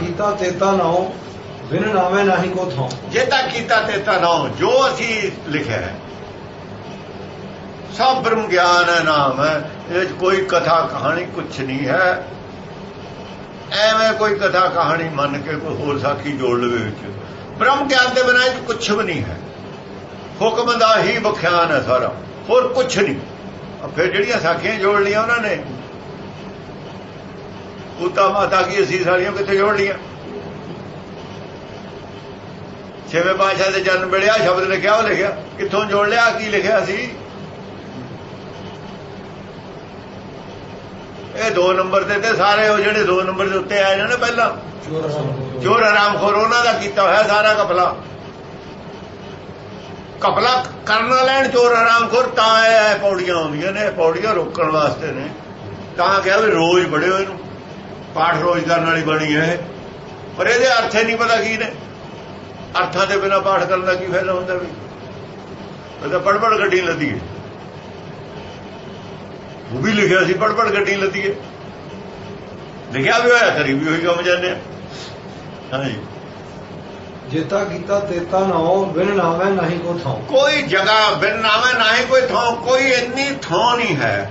ਕੀਤਾ ਤੇਤਾ ਨਾਉ ਬਿਨ ਨਾਵੇਂ ਨਾਹੀ ਕੋ ਥਾਉ ਜੇ ਕੀਤਾ ਤੇ ਤਾਂ ਜੋ ਅਸੀਂ ਲਿਖਿਆ ਹੈ। ਸਭ ਬ੍ਰਹਮ ਗਿਆਨ ਹੈ ਨਾਮ ਹੈ ਇਹ ਕੋਈ ਕਥਾ ਕਹਾਣੀ ਕੁਛ ਨਹੀਂ ਹੈ। ਐਵੇਂ ਕੋਈ ਕਥਾ ਕਹਾਣੀ ਮੰਨ ਕੇ ਕੋਈ ਹੋਰ ਸਾਖੀ ਜੋੜ ਲਵੇ ਵਿੱਚ। ਬ੍ਰਹਮ ਗਿਆਨ ਦੇ ਬਿਨਾਂ ਇਹ ਕੁਛ ਵੀ ਨਹੀਂ ਹੈ। ਹੁਕਮ ਦਾ ਹੀ ਬਖਿਆਨ ਹੈ ਸਾਰਾ, ਹੋਰ ਕੁਛ ਨਹੀਂ। ਫਿਰ ਜਿਹੜੀਆਂ ਸਾਖੀਆਂ ਜੋੜ ਲਈਆਂ ਉਹਨਾਂ ਨੇ ਉਤਾ ਮਾਤਾ ਕੀ ਅਸੀਂ ਸਾਰੀਆਂ ਕਿੱਥੇ ਜੋੜ ਲਈਆਂ ਛੇਵੇਂ ਪਾਤਸ਼ਾਹ ਦੇ ਜਨਮ ਵੇਲੇ ਆ ਸ਼ਬਦ ਲਿਖਿਆ ਉਹ ਲਿਖਿਆ। ਕਿੱਥੋਂ ਜੋੜ ਲਿਆ ਕੀ ਲਿਖਿਆ ਸੀ? ਇਹ ਦੋ ਨੰਬਰ ਤੇ ਤੇ ਸਾਰੇ ਉਹ ਜਿਹੜੇ ਦੋ ਨੰਬਰ ਦੇ ਉੱਤੇ ਆਏ ਨੇ ਨਾ ਪਹਿਲਾਂ। ਚੋਰ ਚੋਰ ਹਰਾਮਖੋਰ ਉਹਨਾਂ ਦਾ ਕੀਤਾ ਹੋਇਆ ਸਾਰਾ ਕਪਲਾ। ਕਪਲਾ ਕਰਨ ਲੈਣ ਚੋਰ ਹਰਾਮਖੋਰ ਤਾਂ ਇਹ ਇਹ ਪੌੜੀਆਂ ਆਉਂਦੀਆਂ ਨੇ ਪੌੜੀਆਂ ਰੋਕਣ ਵਾਸਤੇ ਨੇ। ਤਾਂ ਕਿਹਾ ਵੀ ਰੋਜ਼ ਪੜਿਓ ਇਹਨੂੰ। ਪਾਠ ਰੋਜ਼ ਕਰਨ ਵਾਲੀ ਬਣੀ ਹੈ। ਪਰ ਇਹਦੇ ਅਰਥ ਹੀ ਨਹੀਂ ਪਤਾ ਕੀ ਨੇ। ਅਰਥਾਂ ਦੇ ਬਿਨਾ ਪਾਠ ਕਰਨ ਦਾ ਕੀ ਫਾਇਦਾ ਹੁੰਦਾ ਵੀ? ਉਹ ਤਾਂ ਪੜ ਪੜ ਗੱਡੀ ਲੱਦੀ ਹੈ। ਉਹ ਵੀ ਲਿਖਿਆ ਸੀ ਪੜ ਪੜ ਗੱਡੀ ਲੱਦੀ ਹੈ। ਲਿਖਿਆ ਵੀ ਹੋਇਆ ਕਰੀ ਵੀ ਹੋਈ ਕੰਮ ਜਾਂਦੇ ਆ। ਹਾਂਜੀ। ਜੇਤਾ ਕੀਤਾ ਤੇਤਾ ਨਾਉ ਬਿਨ ਨਾਵੇਂ ਨਾਹੀ ਕੋ ਥਾਉ ਕੋਈ ਜਗ੍ਹਾ ਬਿਨ ਨਾਮੇ ਨਾ ਹੀ ਕੋਈ ਥਾਂ ਕੋਈ ਇੰਨੀ ਥਾਂ ਨਹੀਂ ਹੈ।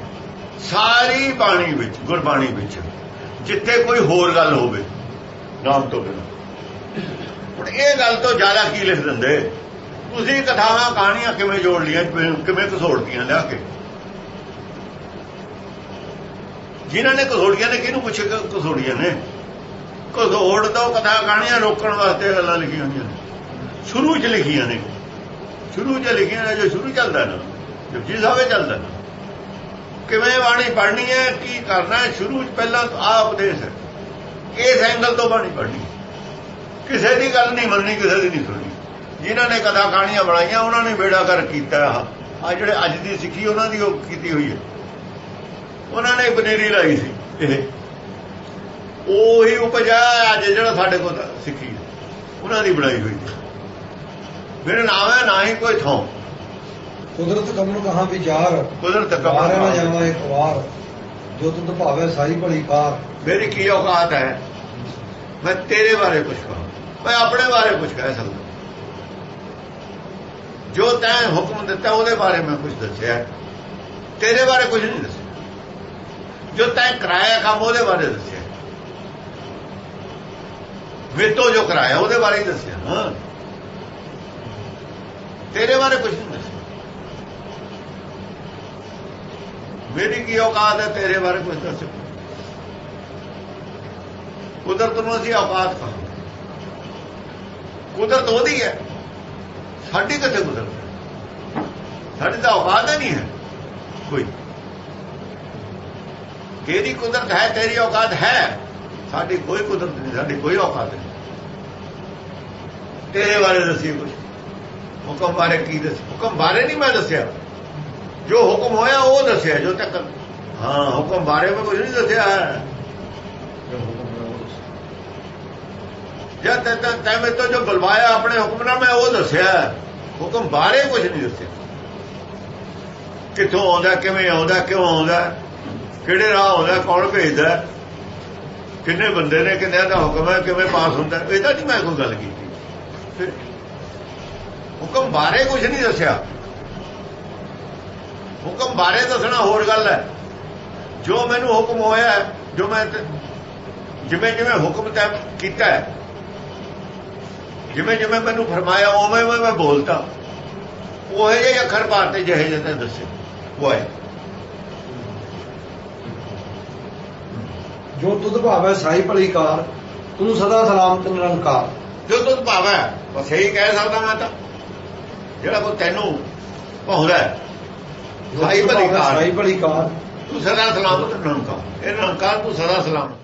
ਸਾਰੀ ਬਾਣੀ ਵਿੱਚ ਗੁਰਬਾਣੀ ਵਿੱਚ। ਜਿੱਥੇ ਕੋਈ ਹੋਰ ਗੱਲ ਹੋਵੇ। ਨਾਮ ਤੋਂ ਬਿਨਾਂ। ਹੁਣ ਇਹ ਗੱਲ ਤੋਂ ਜ਼ਿਆਦਾ ਕੀ ਲਿਖ ਦਿੰਦੇ? ਤੁਸੀਂ ਕਥਾਵਾਂ ਕਹਾਣੀਆਂ ਕਿਵੇਂ ਜੋੜ ਲੀਆਂ ਕਿਵੇਂ- ਘਸੋੜਦੀਆਂ ਲਿਆ ਕੇ? ਜਿਨ੍ਹਾਂ ਨੇ ਘਸੋੜੀਆਂ ਨੇ ਕਿਹਨੂੰ ਪੁੱਛੇ ਕਿ ਘਸੋੜੀਆਂ ਨੇ? ਘਸੋੜ ਤੋਂ ਕਥਾ ਕਹਾਣੀਆਂ ਰੋਕਣ ਵਾਸਤੇ ਗੱਲਾਂ ਲਿਖੀਆਂ ਹੋਈਆਂ ਨੇ। ਸ਼ੁਰੂ 'ਚ ਲਿਖੀਆਂ ਨੇ। ਸ਼ੁਰੂ 'ਚ ਲਿਖੀਆਂ ਨੇ ਜੋ ਸ਼ੁਰੂ ਚੱਲਦਾ ਨਾ। ਜੋ ਜਿਸ ਹਾਵੇ ਚੱਲਦਾ ਨਾ। ਕਿਵੇਂ ਬਾਣੀ ਪੜ੍ਹਨੀ ਹੈ, ਕੀ ਕਰਨਾ ਹੈ, ਸ਼ੁਰੂ 'ਚ ਪਹਿਲਾਂ ਆ ਉਪਦੇਸ਼ ਹੈ। ਇਸ ਐਂਗਲ ਤੋਂ ਬਾਣੀ ਪੜ੍ਹਨੀ ਕਿਸੇ ਦੀ ਗੱਲ ਨਹੀਂ ਮੰਨਣੀ, ਕਿਸੇ ਦੀ ਨਹੀਂ ਸੁਣਨੀ। ਜਿਨ੍ਹਾਂ ਨੇ ਕਥਾ ਕਹਾਣੀਆਂ ਬਣਾਈਆਂ, ਉਹਨਾਂ ਨੇ ਬੇੜਾ ਕਰ ਕੀਤਾ ਆ। ਜਿਹੜੇ ਅੱਜ ਦੀ ਸਿੱਖੀ, ਉਹਨਾਂ ਦੀ ਉਹ ਕੀਤੀ ਹੋਈ ਹੈ। ਉਹਨਾਂ ਨੇ ਬਨੇਰੀ ਲਾਈ ਸੀ, ਇਹ। ਉਹੀ ਉਪਜਾ ਅੱਜ ਜਿਹੜਾ ਸਾਡੇ ਕੋਲ ਸਿੱਖੀ ਉਹਨਾਂ ਦੀ ਬਣਾਈ ਹੋਈ ਹੈ। ਮੇਰੇ ਨਾਮ ਹੈ ਨਾ ਹੀ ਕੋਈ ਥਾਂ। ਕੁਦਰਤ ਕਮਲ ਕਹਾ ਵਿਚਾਰ ਕੁਦਰਤ ਮਾਰੇ ਨਾ ਜਾਵਾਂ ਇੱਕ ਵਾਰ। ਜੋ ਤੁਧ ਭਾਵੇ ਸਾਈ ਭਲੀ ਕਾਰ ਮੇਰੀ ਕੀ ਔਕਾਤ ਹੈ? ਮੈਂ ਤੇਰੇ ਬਾਰੇ ਕੁਝ ਕਹਾਂ। ਮੈਂ ਆਪਣੇ ਬਾਰੇ ਕੁਝ ਕਹਿ ਸਕਦਾ। ਜੋ ਤੈਂ ਹੁਕਮ ਦਿੱਤਾ ਉਹਦੇ ਬਾਰੇ ਮੈਂ ਕੁਝ ਦੱਸਿਆ। ਤੇਰੇ ਬਾਰੇ ਕੁਝ ਨਹੀਂ ਦੱਸਿਆ। ਜੋ ਤੈਂ ਕਰਾਇਆ ਕੰਮ ਉਹਦੇ ਬਾਰੇ ਦੱਸਿਆ। ਮੇਤੋਂ ਜੋ ਕਰਾਇਆ ਉਹਦੇ ਬਾਰੇ ਹੀ ਦੱਸਿਆ ਹਾਂ ਤੇਰੇ ਬਾਰੇ ਕੁਝ ਨਹੀਂ ਦੱਸਿਆ। ਮੇਰੀ ਕੀ ਔਕਾਤ ਹੈ ਤੇਰੇ ਬਾਰੇ ਕੁਝ ਦੱਸ। ਕੁਦਰਤ ਨੂੰ ਅਸੀਂ ਔਕਾਤ ਕਹਾਂਗੇ ਕੁਦਰਤ ਉਹਦੀ ਹੈ। ਸਾਡੀ ਕਿੱਥੇ ਕੁਦਰਤ ਹੈ? ਸਾਡੀ ਤਾਂ ਔਕਾਤ ਨਹੀਂ ਹੈ। ਕੋਈ। ਤੇਰੀ ਕੁਦਰਤ ਹੈ, ਤੇਰੀ ਔਕਾਤ ਹੈ? ਸਾਡੀ ਕੋਈ ਕੁਦਰਤ ਨਹੀਂ, ਸਾਡੀ ਕੋਈ ਔਕਾਤ ਨਹੀਂ। ਤੇਰੇ ਬਾਰੇ ਦੱਸੀ ਕੁਝ ਹੁਕਮ ਬਾਰੇ ਕੀ ਦੱਸ ਹੁਕਮ ਬਾਰੇ ਨਹੀਂ ਮੈਂ ਦੱਸਿਆ। ਜੋ ਹੁਕਮ ਹੋਇਆ, ਉਹ ਦੱਸਿਆ, ਜੋ ਤੱਕ। ਹਾਂ, ਹੁਕਮ ਬਾਰੇ ਮੈਂ ਕੁਝ ਨਹੀਂ ਦੱਸਿਆ। ਹੈ ਜਦ ਤੱਕ ਤੈ ਮੈਂ ਤੋਂ ਜੋ ਬੁਲਵਾਇਆ ਆਪਣੇ ਹੁਕਮ ਨਾਲ, ਮੈਂ ਉਹ ਦੱਸਿਆ। ਹੁਕਮ ਬਾਰੇ ਕੁਝ ਨਹੀਂ ਦੱਸਿਆ। ਕਿੱਥੋਂ ਆਉਂਦਾ, ਕਿਵੇਂ ਆਉਂਦਾ, ਕਿਉਂ ਆਉਂਦਾ, ਕਿਹੜੇ ਰਾਹ ਆਉਂਦਾ, ਕੌਣ ਭੇਜਦਾ, ਕਿੰਨੇ ਬੰਦੇ ਨੇ, ਕਿੰਨਿਆਂ ਦਾ ਹੁਕਮ ਹੈ, ਕਿਵੇਂ ਪਾਸ ਹੁੰਦਾ, ਇਹਦਾ ਨਹੀਂ ਮੈਂ ਕੋਈ ਗੱਲ ਕੀਤੀ। ਹੁਕਮ ਬਾਰੇ ਕੁਝ ਨਹੀਂ ਦੱਸਿਆ। ਹੁਕਮ ਬਾਰੇ ਦੱਸਣਾ ਹੋਰ ਗੱਲ ਹੈ। ਜੋ ਮੈਨੂੰ ਹੁਕਮ ਹੋਇਆ ਹੈ, ਜੋ ਮੈਂ ਜਿਵੇਂ ਜਿਵੇਂ ਹੁਕਮ ਤੈ ਕੀਤਾ ਹੈ ਜਿਵੇਂ ਜਿਵੇਂ ਮੈਨੂੰ ਫਰਮਾਇਆ ਉਵੇਂ ਉਵੇਂ ਮੈਂ ਬੋਲਤਾ ਉਹ ਜਿਹੇ ਅੱਖਰ ਪਾਤੇ ਜਿਹੇ ਜਿਹੇ ਦੱਸੇ। ਉਹ ਹੈ। ਜੋ ਤੁਧ ਭਾਵੇ ਸਾਈ ਭਲੀ ਕਾਰ ਤੂੰ ਸਦਾ ਸਲਾਮਤ ਨਿਰੰਕਾਰ। ਜੋ ਤੁਧ ਭਾਵੈ ਬਸ ਇਹੀ ਕਹਿ ਸਕਦਾ ਮੈਂ ਤਾਂ। ਜਿਹੜਾ ਕੋ ਤੈਨੂੰ ਭਾਉਂਦਾ ਸਾਈ ਭਲੀ ਕਾਰ। ਸਾਈ ਭਲੀ ਕਾਰ। ਤੂੰ ਸਦਾ ਸਲਾਮਤ ਨਿਰੰਕਾਰ ਇਹ ਨਿਰੰਕਾਰ ਤੂੰ ਸਦਾ ਸਲਾਮਤ।